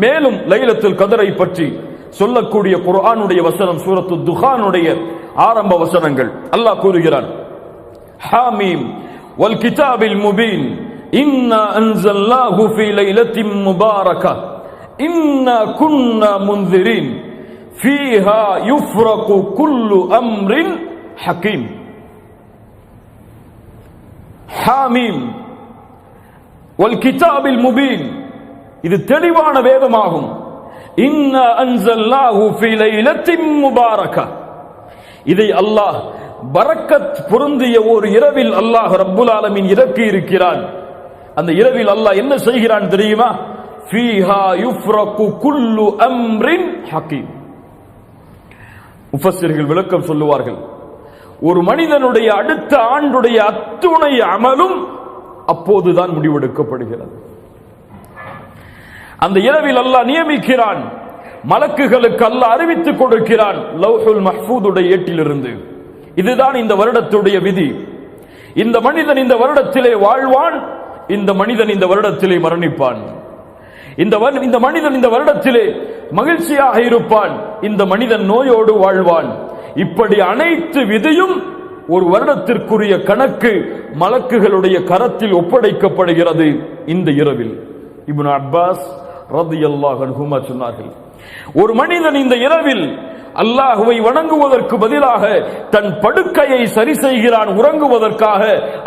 மேலும் லைலத்தில் கதரை பற்றி சொல்லக்கூடிய குர்ஆனுடைய வசனம் சூரத்து துஹானுடைய ஆரம்ப வசனங்கள். அல்லாஹ் கூறுகிறான் ஹாமீம் வல் கிதாபில் முபீன். இன்னா அன்சல்னாஹு ஃபீ லைலத்தின் முபாரகா. இன்னா குன்னா முன்திரீன். ஃபீஹா யுஃப்ரகு குல்லு அம்ரின் ஹகீம். ஹாமீம் வல் கிதாபில் முபீன். இது தெளிவான வேதமாகும். இன்ன அன்சல்லாஹு இதை அல்லாஹ் பரக்கத் பொருந்திய ஒரு இரவில் அல்லாஹ் ரப்புல் ஆலமின் இறக்கி இருக்கிறான் அந்த இரவில் அல்லாஹ் என்ன செய்கிறான் தெரியுமா? ஃபீஹா யுஃப்ரகு குல்லு அம்ரின் ஹக்கீம் முஃபஸ்ஸிர்கள் விளக்கம் சொல்லுவார்கள். ஒரு மனிதனுடைய அடுத்த ஆண்டுடைய அத்துணை அமலும் அப்போதுதான் முடிவெடுக்கப்படுகிறது. அந்த இரவில் அல்லாஹ் நியமிக்கிறான். மலக்குகளுக்கு அல்லாஹ் அறிவித்துக் கொடுக்கிறான். லவ்ஹுல் மஹ்பூதுடைய ஏட்டிலிருந்து. இதுதான் இந்த வருடத்துடைய விதி. இந்த மனிதன் இந்த வருடத்திலே வாழ்வான் இந்த மனிதன் இந்த வருடத்திலே மரணிப்பான். இந்த வரு- இந்த மனிதன் இந்த வருடத்திலே மகிழ்ச்சியாக இருப்பான். இந்த மனிதன் நோயோடு வாழ்வான். இப்படி அனைத்து விதியும் ஒரு வருடத்திற்குரிய கணக்கு மலக்குகளுடைய கரத்தில் ஒப்படைக்கப்படுகிறது இந்த இரவில். இப்னு அப்பாஸ் ரதியல்லாஹு அன்ஹுமா சொன்னார்கள். ஒரு மனிதன் இந்த இரவில் அல்லாஹுவை வணங்குவதற்கு பதிலாக தன் படுக்கையை சரி செய்கிறான் உறங்குவதற்காக.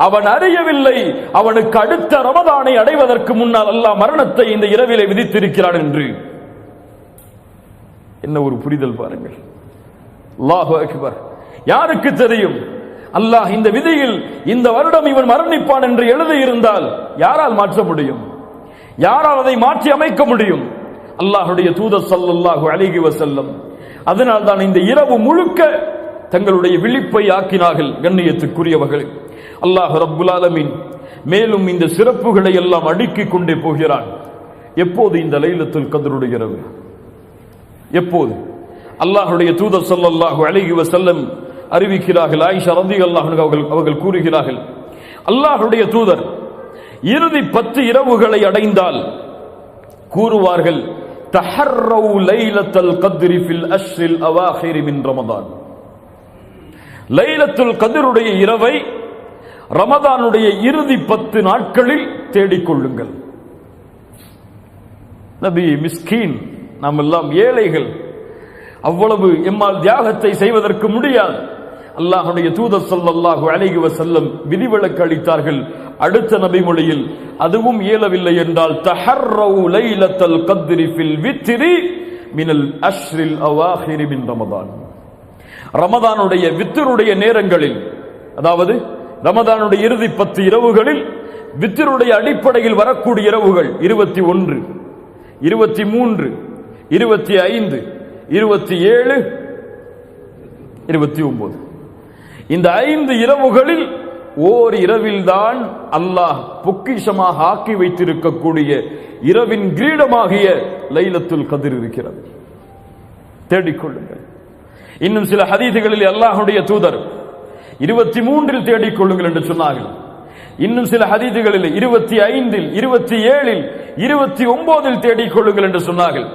அவன் அறியவில்லை அவனுக்கு அடுத்த ரமதானை அடைவதற்கு முன்னால் அல்லாஹ் மரணத்தை இந்த இரவிலே விதித்திருக்கிறான் என்று. என்ன ஒரு புரிதல் பாருங்கள். அல்லாஹு அக்பர். யாருக்கு தெரியும்? அல்லாஹ் இந்த விதியில் இந்த வருடம் இவன் மரணிப்பான் என்று எழுதியிருந்தால் யாரால் மாற்ற முடியும்? யாரால் அதை மாற்றி அமைக்க முடியும்? அல்லாஹுடைய தூதர் சல்லல்லாஹு அழகி வசல்லம் அதனால் தான் இந்த இரவு முழுக்க தங்களுடைய விழிப்பை ஆக்கினார்கள் கண்ணியத்துக்குரியவர்கள். அல்லாஹ் ரப்புல் மேலும் இந்த சிறப்புகளை எல்லாம் அடுக்கிக் கொண்டே போகிறான். எப்போது இந்த லைலத்தில் கதருடைய இரவு? எப்போது? அல்லாஹுடைய தூதர் ஸல்லல்லாஹு அழகி வசல்லம் அறிவிக்கிறார்கள். ஆயிஷா ரலியல்லாஹு அல்லாஹ் அவர்கள் அவர்கள் கூறுகிறார்கள். அல்லாஹுடைய தூதர் இறுதி பத்து இரவுகளை அடைந்தால் கூறுவார்கள் தஹர்ரவு லைலத்தல் கத்ரி ஃபில் அஷ்ரில் அவாஹிரி மின் ரமதான். லைலத்துல் கதிருடைய இரவை ரமதானுடைய இறுதி பத்து நாட்களில் தேடிக்கொள்ளுங்கள். நபி மிஸ்கீன் நாம் எல்லாம் ஏழைகள். அவ்வளவு எம்மால் தியாகத்தை செய்வதற்கு முடியாது. அல்லாஹுடைய தூதர் ஸல்லல்லாஹு அலைஹி வசல்லம் விதிவிலக்கு அளித்தார்கள். அடுத்த நபி மொழியில் அதுவும் இயலவில்லை என்றால் தஹர்ரவு லைலத்தல் கத்ரி ஃபில் வித்ரி மினல் அஷ்ரில் அவாஹிரி மின் ரமதான். ரமதானுடைய வித்தருடைய நேரங்களில் அதாவது ரமதானுடைய இறுதி பத்து இரவுகளில் வித்தருடைய அடிப்படையில் வரக்கூடிய இரவுகள் இருபத்தி ஒன்று இருபத்தி மூன்று இருபத்தி ஐந்து இருபத்தி ஏழு இருபத்தி ஒன்பது இந்த ஐந்து இரவுகளில் ஓர் இரவில்தான் அல்லாஹ் பொக்கிஷமாக ஆக்கி வைத்திருக்கக்கூடிய இரவின் கிரீடமாகிய லைலத்துல் கதிர் இருக்கிறது. தேடிக்கொள்ளுங்கள். இன்னும் சில ஹதீதுகளில் அல்லாஹுடைய தூதர் இருபத்தி மூன்றில் தேடிக்கொள்ளுங்கள் என்று சொன்னார்கள். இன்னும் சில ஹதீதுகளில் இருபத்தி ஐந்தில் இருபத்தி ஏழில் இருபத்தி ஒன்பதில் தேடிக்கொள்ளுங்கள் என்று சொன்னார்கள்.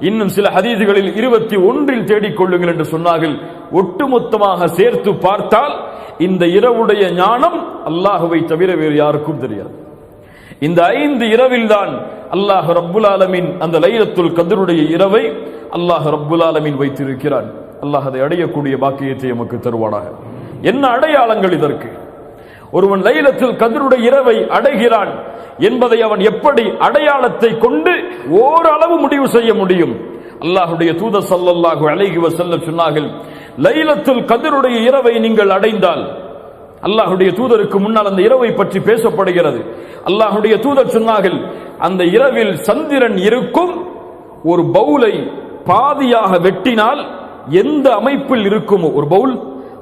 இன்னும் சில ஹதீதுகளில் இருபத்தி ஒன்றில் தேடிக்கொள்ளுங்கள் என்று சொன்னார்கள். ஒட்டுமொத்தமாக சேர்த்து பார்த்தால் இந்த இரவுடைய ஞானம் அல்லாஹுவை தவிர வேறு யாருக்கும் தெரியாது. இந்த ஐந்து இரவில் தான் அல்லாஹ் ரப்புல் ஆலமின் அந்த லைலத்துல் கதருடைய இரவை அல்லாஹ் ரப்புல் ஆலமின் வைத்திருக்கிறான். அல்லாஹ் அதை அடையக்கூடிய பாக்கியத்தை நமக்கு தருவானாக. என்ன அடையாளங்கள் இதற்கு? ஒருவன் லைலத்தில் கதிருடைய இரவை அடைகிறான் என்பதை அவன் எப்படி அடையாளத்தை கொண்டு ஓரளவு முடிவு செய்ய முடியும்? அல்லாஹுடைய தூதர் சல்லல்லாஹு அலைஹி வஸல்லம் சொன்னார்கள் லைலத்தில் கதிருடைய இரவை நீங்கள் அடைந்தால் அல்லாஹுடைய தூதருக்கு முன்னால் அந்த இரவை பற்றி பேசப்படுகிறது. அல்லாஹுடைய தூதர் சொன்னார்கள் அந்த இரவில் சந்திரன் இருக்கும் ஒரு பவுலை பாதியாக வெட்டினால் எந்த அமைப்பில் இருக்குமோ? ஒரு பவுல்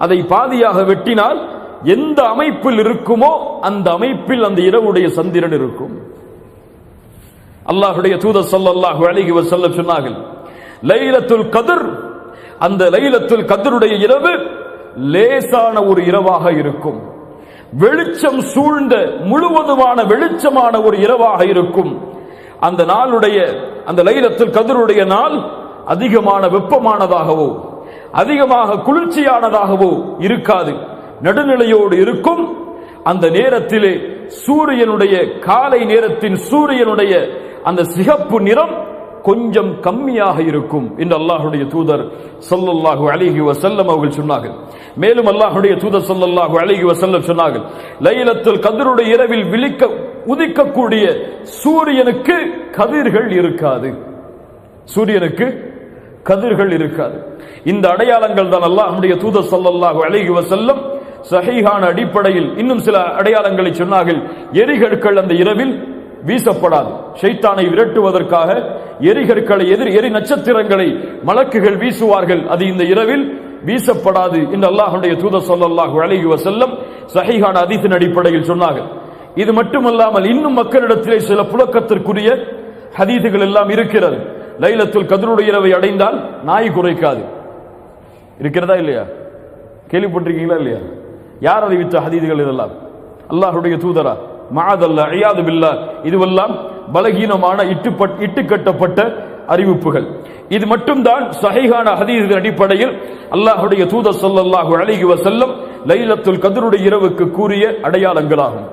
அதை பாதியாக வெட்டினால் எந்த அமைப்பில் இருக்குமோ அந்த அமைப்பில் அந்த இரவுடைய சந்திரன் இருக்கும். அல்லாஹுடைய தூத ஸல்லல்லாஹு அழகி செல்ல சொன்னார்கள் லைலத்துல் கதிர் அந்த லைலத்துல் கதிருடைய இரவு லேசான ஒரு இரவாக இருக்கும். வெளிச்சம் சூழ்ந்த முழுவதுமான வெளிச்சமான ஒரு இரவாக இருக்கும். அந்த நாளுடைய அந்த லைலத்துல் கதிருடைய நாள் அதிகமான வெப்பமானதாகவோ அதிகமாக குளிர்ச்சியானதாகவோ இருக்காது. நடுநிலையோடு இருக்கும். அந்த நேரத்திலே சூரியனுடைய காலை நேரத்தின் சூரியனுடைய அந்த சிகப்பு நிறம் கொஞ்சம் கம்மியாக இருக்கும் என்று அல்லாஹுடைய தூதர் சொல்லல்லாஹு அழகி வசல்லம் அவர்கள் சொன்னார்கள். மேலும் அல்லாஹுடைய தூதர் சொல்லல்லாஹு அழகி வசல்லம் சொன்னார்கள் லைலத்தில் கதிருடைய இரவில் விழிக்க உதிக்கக்கூடிய சூரியனுக்கு கதிர்கள் இருக்காது. சூரியனுக்கு கதிர்கள் இருக்காது. இந்த அடையாளங்கள் தான் அல்லாஹுடைய தூதர் சொல்லல்லாஹு அலைஹி வஸல்லம் சஹீஹான அடிப்படையில் இன்னும் சில அடையாளங்களை சொன்னார்கள். எரிகற்கள் அந்த இரவில் வீசப்படாது. ஷைத்தானை விரட்டுவதற்காக எரிகற்களை எதிர் எரி நட்சத்திரங்களை மலக்குகள் வீசுவார்கள். அது இந்த இரவில் வீசப்படாது என்று அல்லாஹுடைய தூத ஸல்லல்லாஹு அழகி வசல்லம் சஹிஹான ஹதீஸின் அடிப்படையில் சொன்னார்கள். இது மட்டுமல்லாமல் இன்னும் மக்களிடத்திலே சில புழக்கத்திற்குரிய ஹதீதுகள் எல்லாம் இருக்கிறது. லைலத்துல் கதிருடைய இரவை அடைந்தால் நாய் குறைக்காது. இருக்கிறதா இல்லையா? கேள்விப்பட்டிருக்கீங்களா இல்லையா? யார் அறிவித்த ஹதீதுகள் இதெல்லாம்? அல்லாஹுடைய தூதரா மாதல்ல ஐயாது பில்லா இதுவெல்லாம் பலகீனமான இட்டுப்பட் இட்டுக்கட்டப்பட்ட அறிவிப்புகள். இது மட்டும்தான் சஹைகான ஹதீதின் அடிப்படையில் அல்லாஹுடைய தூதர் சொல்லல்லாஹு அலைஹி செல்லும் லைலத்துல் கதருடைய இரவுக்கு கூறிய அடையாளங்களாகும்.